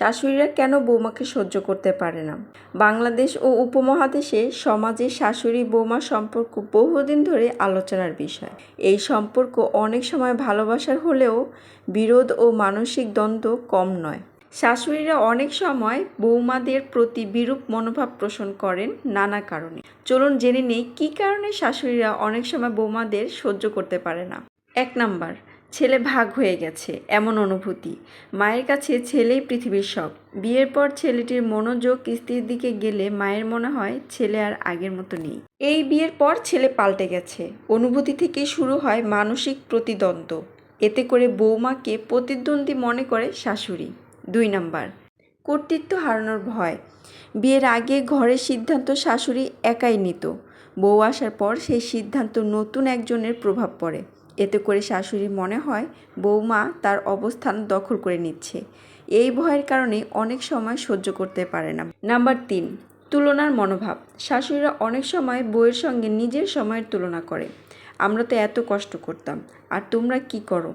শাশুড়িরা কেন বৌমাকে সহ্য করতে পারে না? বাংলাদেশ ও উপমহাদেশে সমাজে শাশুড়ি বৌমা সম্পর্ক বহুদিন ধরে আলোচনার বিষয়। এই সম্পর্ক অনেক সময় ভালোবাসার হলেও বিরোধ ও মানসিক দ্বন্দ্ব কম নয়। শাশুড়িরা অনেক সময় বৌমাদের প্রতি বিরূপ মনোভাব পোষণ করেন নানা কারণে। চলুন জেনে নেই কী কারণে শাশুড়িরা অনেক সময় বৌমাদের সহ্য করতে পারে না। এক নাম্বার ছেলে ভাগ হয়ে গেছে, এমন অনুভূতি। মায়ের কাছে ছেলেই পৃথিবীর সব। বিয়ের পর ছেলেটির মনোযোগ স্ত্রীর দিকে গেলে মায়ের মনে হয় ছেলে আর আগের মতো নেই। এই বিয়ের পর ছেলে পাল্টে গেছে। অনুভূতি থেকে শুরু হয় মানসিক প্রতিদ্বন্দ্ব। এতে করে বৌমাকে প্রতিদ্বন্দ্বী মনে করে শাশুড়ি। দুই নাম্বার, কর্তৃত্ব হারানোর ভয়। বিয়ের আগে ঘরের সিদ্ধান্ত শাশুড়ি একাই নিত। বউ আসার পর সেই সিদ্ধান্ত নতুন একজনের প্রভাব পড়ে। এতে করে শাশুড়ি মনে হয় বৌমা তার অবস্থান দখল করে নিচ্ছে। এই ভয়ের কারণে অনেক সময় সহ্য করতে পারে না। নাম্বার তিন, তুলনার মনোভাব। শাশুড়িরা অনেক সময় বউয়ের সঙ্গে নিজের সময়ের তুলনা করে। আমরা তো এত কষ্ট করতাম, আর তোমরা কি করো?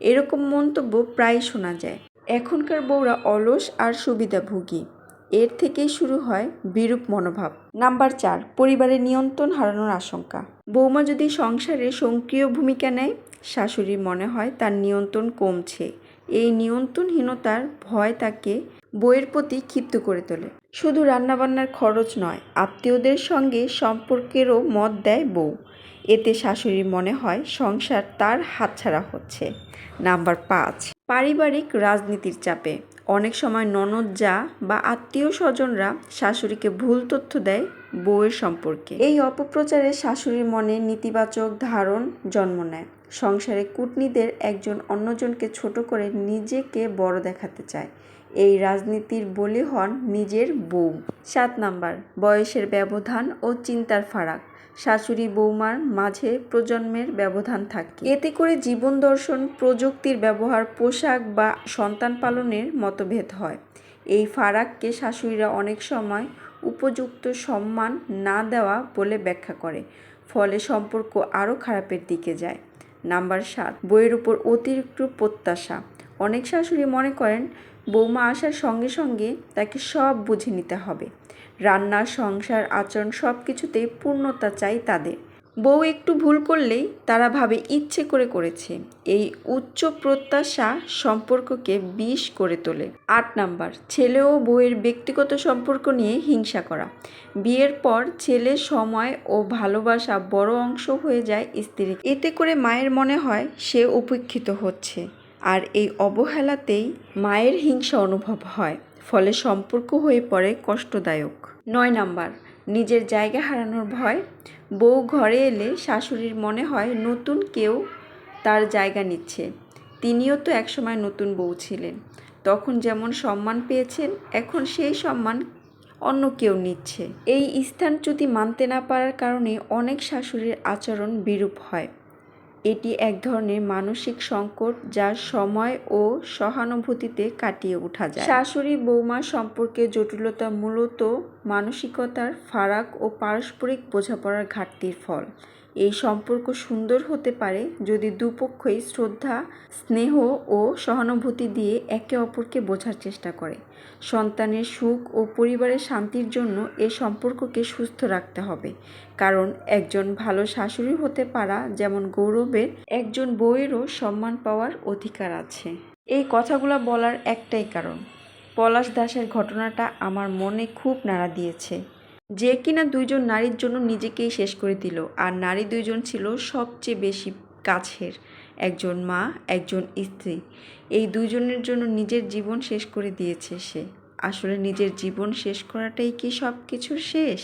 এরকম মন্তব্য প্রায় শোনা যায়। এখনকার বউরা অলস আর সুবিধাভোগী। এর থেকেই শুরু হয় বিরূপ মনোভাব। নাম্বার চার পরিবারের নিয়ন্ত্রণ হারানোর আশঙ্কা। বৌমা যদি সংসারে সক্রিয় ভূমিকা নেয়, শাশুড়ির মনে হয় তার নিয়ন্ত্রণ কমছে। এই নিয়ন্ত্রণহীনতার ভয় তাকে বইয়ের প্রতি ক্ষিপ্ত করে তোলে। শুধু রান্নাবান্নার খরচ নয়, আত্মীয়দের সঙ্গে সম্পর্কেরও মত দেয় বউ। এতে শাশুড়ির মনে হয় সংসার তার হাতছাড়া হচ্ছে। নাম্বার পাঁচ, পারিবারিক রাজনীতির চাপে। অনেক সময় ননদ যা বা আত্মীয় স্বজনরা শাশুড়িকে ভুল তথ্য দেয় বউয়ের সম্পর্কে। এই অপপ্রচারে শাশুড়ির মনে নেতিবাচক ধারণ জন্ম নেয়। সংসারে কূটনীদের একজন অন্যজনকে ছোট করে নিজেকে বড় দেখাতে চায়। এই রাজনীতির বলি হন নিজের বউ। সাত নাম্বার, বয়সের ব্যবধান ও চিন্তার ফারাক। শাশুড়ি, বৌমার মাঝে প্রজন্মের ব্যবধান থাকে। এতে করে জীবন দর্শন, প্রযুক্তির ব্যবহার, পোশাক বা সন্তান পালনের মতভেদ হয়। এই ফারাককে শাশুড়িরা অনেক সময় উপযুক্ত সম্মান না দেওয়া বলে ব্যাখ্যা করে, ফলে সম্পর্ক আরও খারাপের দিকে যায়। নাম্বার সাত, বইয়ের উপর অতিরিক্ত প্রত্যাশা। অনেক শাশুড়ি মনে করেন, বৌমা আসার সঙ্গে সঙ্গে তাকে সব বুঝে নিতে হবে। রান্না, সংসার, আচরণ সব কিছুতেই পূর্ণতা চাই তাদের। বউ একটু ভুল করলেই তারা ভাবে ইচ্ছে করে করেছে। এই উচ্চ প্রত্যাশা সম্পর্ককে বিষ করে তোলে। আট নাম্বার, ছেলে ও বউয়ের ব্যক্তিগত সম্পর্ক নিয়ে হিংসা করা। বিয়ের পর ছেলে সময় ও ভালোবাসা বড় অংশ হয়ে যায় স্ত্রী এতে করে মায়ের মনে হয় সে উপেক্ষিত হচ্ছে। আর এই অবহেলাতেই মায়ের হিংসা অনুভব হয়, ফলে সম্পর্ক হয়ে পড়ে কষ্টদায়ক। নয় নাম্বার, নিজের জায়গা হারানোর ভয়। বউ ঘরে এলে শাশুড়ির মনে হয় নতুন কেউ তার জায়গা নিচ্ছে। তিনিও তো একসময় নতুন বউ ছিলেন। তখন যেমন সম্মান পেয়েছেন, এখন সেই সম্মান অন্য কেউ নিচ্ছে। এই স্থানচ্যুতি মানতে না পারার কারণে অনেক শাশুড়ির আচরণ বিরূপ হয়। এটি এক ধরনের মানসিক সংকট যা সময় ও সহানুভূতিতে কাটিয়ে উঠা যায়। শাশুড়ি বৌমা সম্পর্কে জটিলতা মূলত মানসিকতার ফারাক ও পারস্পরিক বোঝাপড়ার ঘাটতির ফল। এই সম্পর্ক সুন্দর হতে পারে যদি দুপক্ষই শ্রদ্ধা, স্নেহ ও সহানুভূতি দিয়ে একে অপরকে বোঝার চেষ্টা করে। সন্তানের সুখ ও পরিবারের শান্তির জন্য এ সম্পর্ককে সুস্থ রাখতে হবে। কারণ একজন ভালো শাশুড়ি হতে পারা যেমন গৌরবের, একজন বউয়েরও সম্মান পাওয়ার অধিকার আছে। এই কথাগুলো বলার একটাই কারণ। পলাশ দাসের ঘটনাটা আমার মনে খুব নাড়া দিয়েছে। যে কিনা দুইজন নারীর জন্য নিজেকেই শেষ করে দিল। আর নারী দুইজন ছিল সবচেয়ে বেশি কাছের, একজন মা, একজন স্ত্রী। এই দুজনের জন্য নিজের জীবন শেষ করে দিয়েছে সে। আসলে নিজের জীবন শেষ করাটাই কি সব কিছুর শেষ?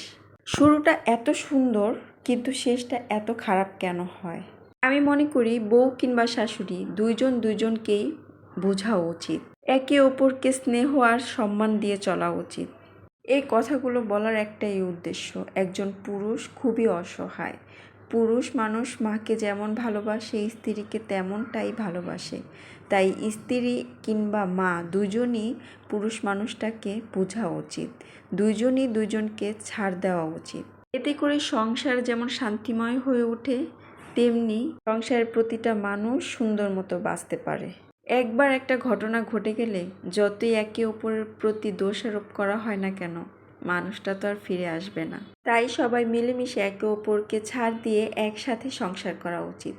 শুরুটা এত সুন্দর, কিন্তু শেষটা এত খারাপ কেন হয়? আমি মনে করি বউ কিংবা শাশুড়ি দুইজন দুইজনকেই বোঝা উচিত। একে অপরকে স্নেহ আর সম্মান দিয়ে চলা উচিত। এই কথাগুলো বলার একটাই উদ্দেশ্য, একজন পুরুষ খুবই অসহায়। পুরুষ মানুষ মাকে যেমন ভালোবাসে, স্ত্রীকে তেমনটাই ভালোবাসে। তাই স্ত্রী কিংবা মা দুজনই পুরুষ মানুষটাকে বোঝা উচিত। দুইজনই দুজনকে ছাড় দেওয়া উচিত। এতে করে সংসার যেমন শান্তিময় হয়ে ওঠে, তেমনি সংসারের প্রতিটা মানুষ সুন্দর মতো বাঁচতে পারে। একবার একটা ঘটনা ঘটে গেলে যতই একে অপরের প্রতি দোষারোপ করা হয় না কেন, মানুষটা তো আর ফিরে আসবে না। তাই সবাই মিলেমিশে একে অপরকে ছাড় দিয়ে একসাথে সংসার করা উচিত।